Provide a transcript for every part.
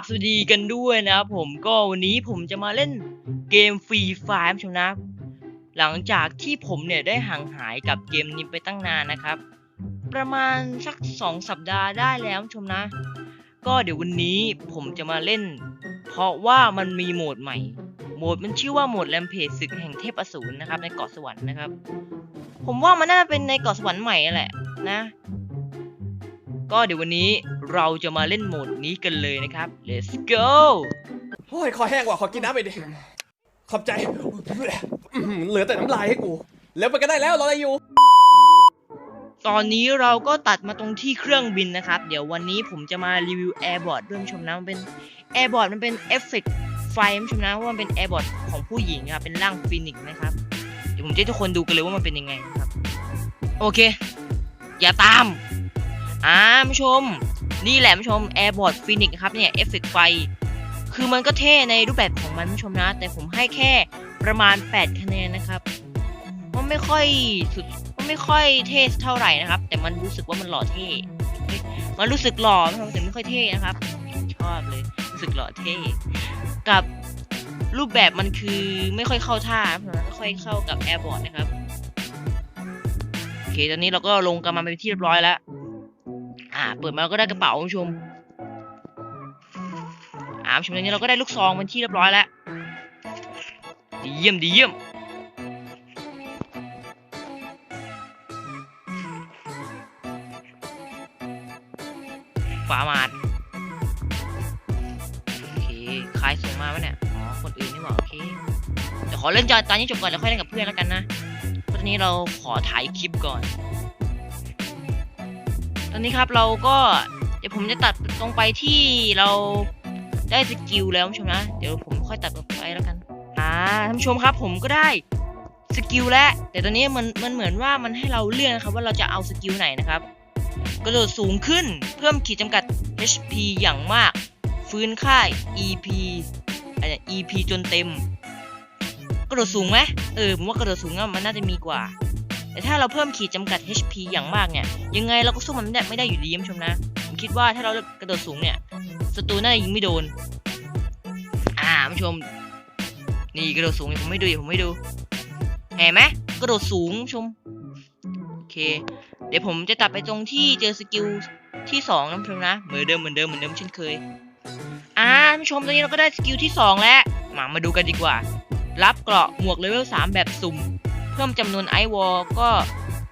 บสวัสดีกันด้วยนะครับผมก็วันนี้ผมจะมาเล่นเกมฟรีไฟร์ชมนะหลังจากที่ผมเนี่ยได้ห่างหายกับเกมนี้ไปตั้งนานนะครับ ประมาณสักสองสัปดาห์ได้แล้วชมนะ ก็เดี๋ยววันนี้ผมจะมาเล่น เพราะว่ามันมีโหมดใหม่ โหมดมันชื่อว่าโหมดแรมเพจศึกแห่งเทพอสูรนะครับในเกาะสวรรค์นะครับ ผมว่ามันน่าจะเป็นในเกาะสวรรค์ใหม่แหละนะ ก็เดี๋ยววันนี้เราจะมาเล่นโหมดนี้กันเลยนะครับ let's go โอ้ยคอแห้งว่ะขอกินน้ำไปดิ ขอบใจอื้อหือเหลือแต่น้ำลายให้กู แล้วไปก็ได้แล้วรออะไรอยู่ ตอนนี้เราก็ตัดมาตรงที่เครื่องบินนะครับ เดี๋ยววันนี้ผมจะมารีวิวแอร์บอร์ดด้วยผู้ชมนะมันเป็นแอร์บอร์ดมันเป็นเอฟเฟกต์ไฟผู้ชมนะว่ามันเป็นแอร์บอร์ดของผู้หญิงนะครับเป็นร่างฟินิกซ์นะครับ เดี๋ยวผมจะให้ทุกคนดูกันเลยว่ามันเป็นยังไงนะครับ โอเค อย่าตาม อ่าผู้ชม นี่แหละผู้ชมแอร์บอร์ดฟินิกครับเนี่ยเอฟเฟกต์ไฟ คือมันก็เท่ในรูปแบบของมันผู้ชมนะ แต่ผมให้แค่ประมาณ 8 คะแนนนะครับมันไม่ค่อยสุดมันไม่ค่อยเท่เท่าไหร่นะครับ แต่มันรู้สึกว่ามันหล่อเท่ มันรู้สึกหล่อนะแต่ไม่ค่อยเท่นะครับ ชอบเลยรู้สึกหล่อเท่กับรูปแบบมันคือไม่ค่อยเข้าท่าไม่ค่อยเข้ากับแอร์บอร์ดนะครับ โอเค ตอนนี้เราก็ลงกันมาเป็นที่เรียบร้อยแล้ว อ่า เปิดมาเราก็ได้กระเป๋าคุณผู้ชมอ่าคุณผู้ชมตอนนี้เราก็ได้ลูกซองเป็นที่เรียบร้อยแล้วดีเยี่ยมดีเยี่ยมฝามาดโอเคใครส่งมาวะเนี่ยอ๋อคนอื่นนี่หว่าโอเคเดี๋ยวขอเล่นจอตอนนี้จบก่อนแล้วค่อยเล่นกับเพื่อนแล้วกันนะเพราะตอนนี้เราขอถ่ายคลิปก่อน อนนี้ครับเราก็เดี๋ยวผมจะตัดตรงไปที่เราได้สกิลแล้วชมนะ เดี๋ยวผมค่อยตัดตรงไปแล้วกัน อ่าท่านชมครับ ผมก็ได้สกิลแล้วแต่ตอนนี้มันมันเหมือนว่ามันให้เราเลือกนะครับ ว่าเราจะเอาสกิลไหนนะครับกระโดดสูงขึ้นเพิ่มขีดจำกัด HP อย่างมาก ฟื้นค่าย EP อะไร EP จนเต็ม กระโดดสูงไหมเออผมว่ากระโดดสูงมันน่าจะมีกว่า แต่ถ้าเราเพิ่มขีดจำกัด HP อย่างมากเนี่ย ยังไงเราก็สู้มันไม่ได้ไม่ได้อยู่ดีท่านผู้ชมนะ ผมคิดว่าถ้าเรากระโดดสูงเนี่ยศัตรูน่าจะยิงไม่โดน อ่าผู้ชม นี่กระโดดสูงผมไม่ดูผมไม่ดู เห็นไหมกระโดดสูงชม โอเค เดี๋ยวผมจะตัดไปตรงที่เจอสกิลที่สองนะผู้ชมนะ เหมือนเดิมเหมือนเดิมเหมือนเดิมเช่นเคย อ่าผู้ชมตอนนี้เราก็ได้สกิลที่สองแล้ว มามาดูกันดีกว่า รับเกราะหมวกเลเวล3แบบสุ่ม พิ่มจำนวนไอวอลก็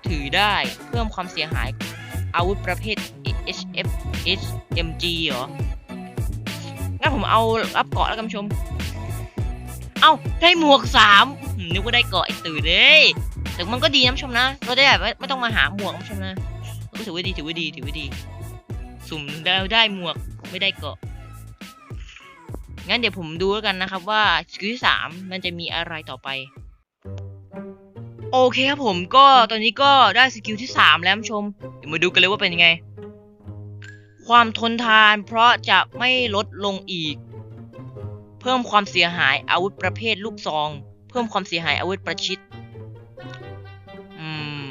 ถือได้เพิ่มความเสียหายอาวุธประเภท HF HMG เหรอ งั้นผมเอารับเกาะแล้วกันชม เอาได้หมวกสามนึกว่าได้เกาะไอ้ตื่นเลยแต่มันก็ดีนะชมนะ เราได้แบบไม่ต้องมาหาหมวกนะผู้ชมนะก็ถือว่าดีถือว่าดีถือว่าดี สุ่มแล้วได้หมวกไม่ได้เกาะ งั้นเดี๋ยวผมดูแล้วกันนะครับว่าสกิลที่สามมันจะมีอะไรต่อไป โอเคครับผมก็ตอนนี้ก็ได้สกิลที่ 3 แล้วชม เดี๋ยวมาดูกันเลยว่าเป็นยังไง ความทนทานเพราะจะไม่ลดลงอีก เพิ่มความเสียหายอาวุธประเภทลูกซอง เพิ่มความเสียหายอาวุธประชิดอืม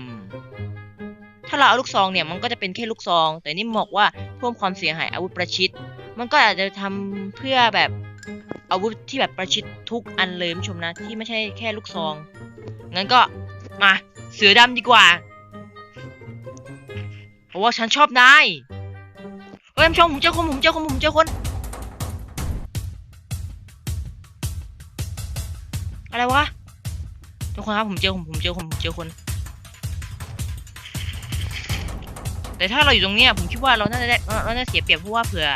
ถ้าเราเอาลูกซองเนี่ยมันก็จะเป็นแค่ลูกซอง แต่นี่บอกว่าเพิ่มความเสียหายอาวุธประชิด มันก็อาจจะทำเพื่อแบบอาวุธที่แบบประชิดทุกอันเลยผู้ชมนะที่ไม่ใช่แค่ลูกซองงั้นก็ มา เสือดำดีกว่า เพราะว่าฉันชอบนายเฮ้ยท่านผู้ชมผมเจอคนผมเจอคนผมเจอคน อะไรวะ ทุกคนครับผมเจอผมผมเจอคนผมเจอคน แต่ถ้าเราอยู่ตรงเนี้ยผมคิดว่าเราน่าจะได้เราน่าจะเสียเปรียบเพราะว่าเผื่อ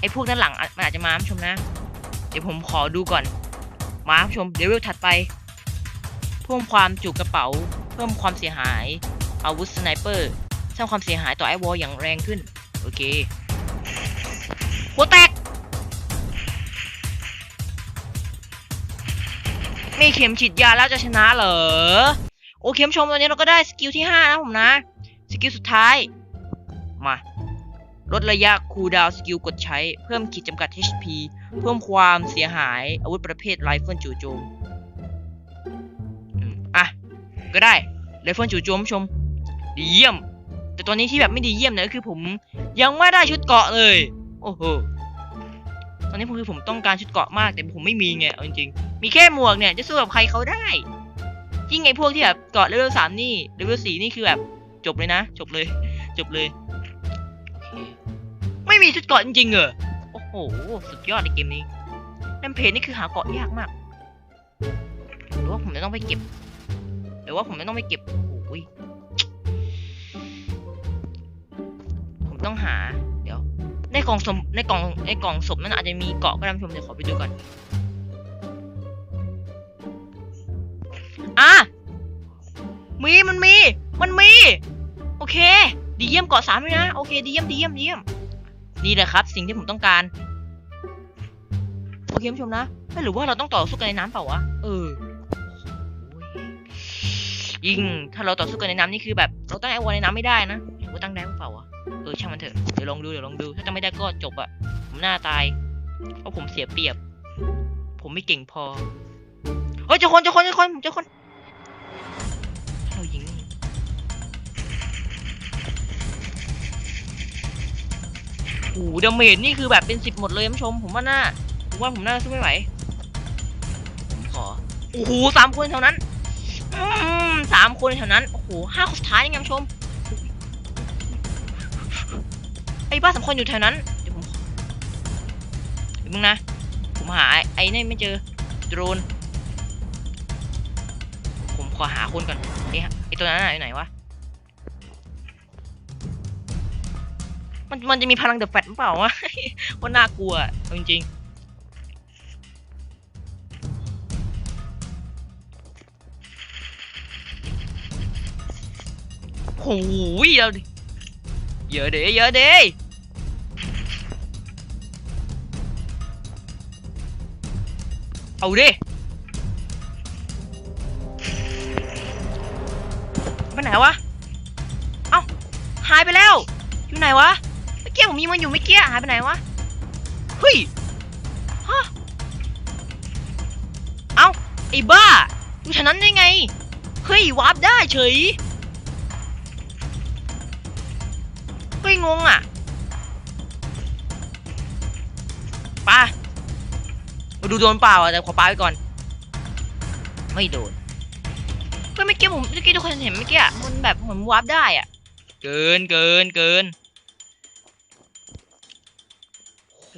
ไอ้พวกด้านหลังมันอาจจะมาท่าชมนะ เดี๋ยวผมขอดูก่อน มาท่านผู้ชมเลเวลถัดไป เพิ่มความจุกระเป๋า เพิ่มความเสียหาย อาวุธสไนเปอร์สร้างความเสียหายต่อไอวอลอย่างแรงขึ้น โอเค หัวแตก มีเข็มฉีดยาแล้วจะชนะเหรอ โอเคมชมตอนนี้เราก็ได้สกิลที่ 5 นะผมนะ สกิลสุดท้าย มา ลดระยะคูลดาวสกิลกดใช้ เพิ่มขีดจำกัด HP เพิ่มความเสียหายอาวุธประเภทไรเฟิลจู่โจม ก็ได้ไรเฟิลจู่โจมชม ดีเยี่ยม แต่ตอนนี้ที่แบบไม่ดีเยี่ยมเนี่ยก็คือผมยังไม่ได้ชุดเกาะเลย โอ้โหตอนนี้ผมคือผมต้องการชุดเกาะมากแต่ผมไม่มีไงเอาจริงๆมีแค่หมวกเนี่ยจะสู้กับใครเขาได้ยิ่งไงพวกที่แบบเกาะเลเวลสามนี่เลเวลสี่นี่คือแบบจบเลยนะ จบเลย จบเลย ไม่มีชุดเกาะจริงๆเหรอโอ้โหสุดยอดในเกมนี้แรมเพจนี่คือหาเกาะยากมากหรือว่าผมจะต้องไปเก็บ หรือว่าผมจะต้องไปเก็บโอ้ยผมต้องหา เดี๋ยว ในกล่องสมในกล่องในกล่องศพนั้นอาจจะมีเกาะก็ได้ชมเดี๋ยวขอไปดูก่อนอะมีมันมี มันมี โอเค ดีเยี่ยมเกาะสามเลยนะ โอเค ดีเยี่ยม ดีเยี่ยม ดีเยี่ยม นี่แหละครับ สิ่งที่ผมต้องการ โอเคผู้ชมนะไม่หรือว่าเราต้องต่อสู้กันในน้ำเปล่าวะ เออ ยิง ถ้าเราต่อสู้กันในน้ำนี่คือแบบเราตั้งไอวอลในน้ำไม่ได้นะหรือว่าตั้งได้หรือเปล่าวะเออช่างมันเถอะเดี๋ยวลองดูเดี๋ยวลองดูถ้าจะไม่ได้ก็จบอะผมหน้าตายเพราะผมเสียเปรียบ ผมไม่เก่งพอเฮ้ยเจ้าคนเจ้าคนเจ้าคนเจ้าคนเรายิงนี่โอ้โหดาเมจนี่คือแบบเป็นสิบหมดเลยท่านผู้ชม ผมว่าหน่าผมว่าผมหน่าสู้ไม่ไหวผมขอโอ้โหสามคนแถวนั้นอืม สามคนแถวนั้น โอ้โหห้าคนสุดท้ายยังไงท่านผู้ชม ไอ้บ้านสำคัญอยู่แถวนั้น เดี๋ยวผมขอเดี๋ยวมึงนะ ผมหาไอ้นี่ไม่เจอ โดรน ผมขอหาคนก่อนไอ้ไอ้ตัวนั้นอยู่ไหนวะ มันมันจะมีพลังเดอะแฟตหรือเปล่าวะว่าน่ากลัวจริงๆ หเราดิเยอะเด้เยอะเด้เอาดิไปไหนวะ เอ้าหายไปแล้ว อยู่ไหนวะ เมื่อกี้ผมมีมันอยู่เมื่อกี้หายไปไหนวะ เฮ้ย ฮะ เอ้าไอ้บ้าอยู่แถวนั้นได้ไง เฮ้ยวาร์ปได้เฉย เฮ้ยงงอะปามาดูโดนเปล่าอะแต่ขอปาไปก่อน ไม่โดนเฮ้ยเมื่อกี้ผมเมื่อกี้ทุกคนเห็นเมื่อกี้อะมันแบบเหมือนวาร์ปได้อะ เกินเกินเกินโอ้โห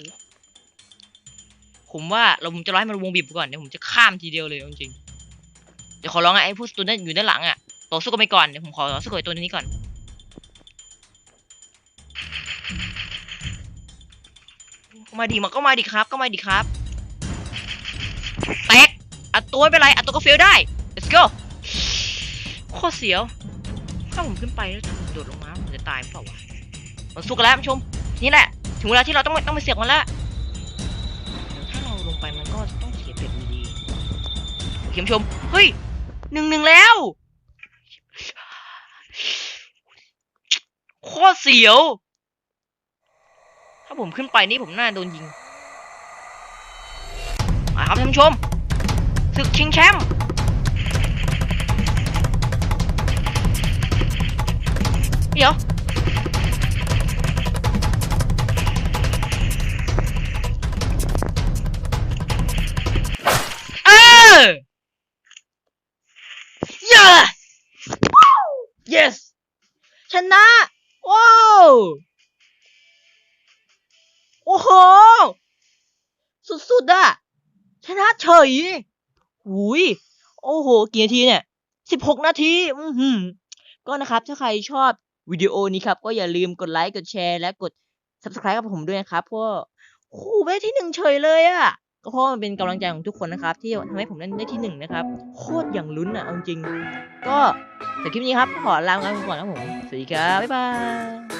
ผมว่าเราผมจะร้อยมันวงบีบก่อนเดี๋ยวผมจะข้ามทีเดียวเลยเอาจริงๆเดี๋ยวขอร้องอะไอ้ผู้ตัวนั้นอยู่ด้านหลังอะต่อสู้กันไปก่อนเดี๋ยวผมขอต่อสู้กับไอ้ตัวนี้ก่อน มาดีมาก็มาดีครับ ก็มาดีครับ แตกอัดตัวไม่เป็นไรอัดตัวก็เฟลได้ let's go โคตรเสียว ถ้าผมขึ้นไปแล้วโดดลงมาผมจะตายเปล่าวะมาสู้กันแล้วผู้ชม นี่แหละ ถึงเวลาที่เราต้องต้องไปเสียกมันแล้วถ้าเราลงไปมันก็ต้องเสียเปรียบอยู่ดีเคท่านผู้ชม เฮ้ยหนึ่งหนึ่งแล้ว โคตรเสียว ผมขึ้นไปนี่ผมน่าโดนยิงมาครับท่านผู้ชมศึกชิงแชมป์เดี๋ยว สุดอะชนะเฉยหุยโอ้โห กี่นาทีเนี่ยสิบหกนาที อือหือก็นะครับ ถ้าใครชอบวิดีโอนี้ครับ ก็อย่าลืมกดไลค์ กดแชร์ และกด subscribe กับผมด้วยนะครับเพราะว่ได้ที่หนึ่งเฉยเลยอะก็เพราะมันเป็นกำลังใจของทุกคนนะครับ ที่ทำให้ผมได้ที่หนึ่งนะครับ โคตรอย่างลุ้นอะเอาจริง ก็สำหรับคลิปนี้ครับขอลาไปก่อนนะครับผม สวัสดีครับ บ๊ายบาย